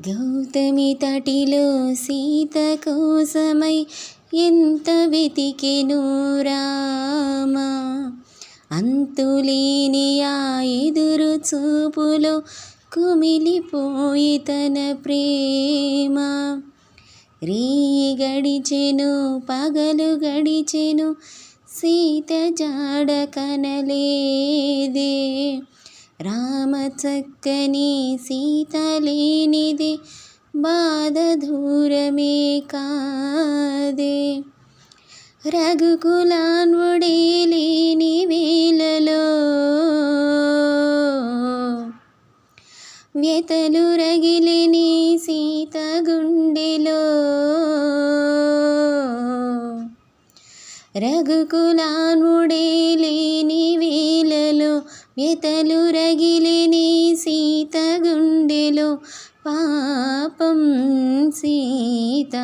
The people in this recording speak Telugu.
గౌతమి తటిలో సీత కోసమై ఎంత వెతికెను రామ? అంతులేని ఆ ఎదురు చూపులో కుమిలిపోయి తన ప్రేమ. రీ గడిచెను పగలు గడిచెను సీత జాడ కనలేదే. రామ చక్కని సీత లేనిదే బాధ దూరమే కాదే రఘుకులాన్వుడే లేని వేళలో వ్యతలు రగిలిని సీత గుండెలో రఘుకులాన్వుడే లేని వ్యతలు రగిలిని సీత గుండెలో పాపం సీత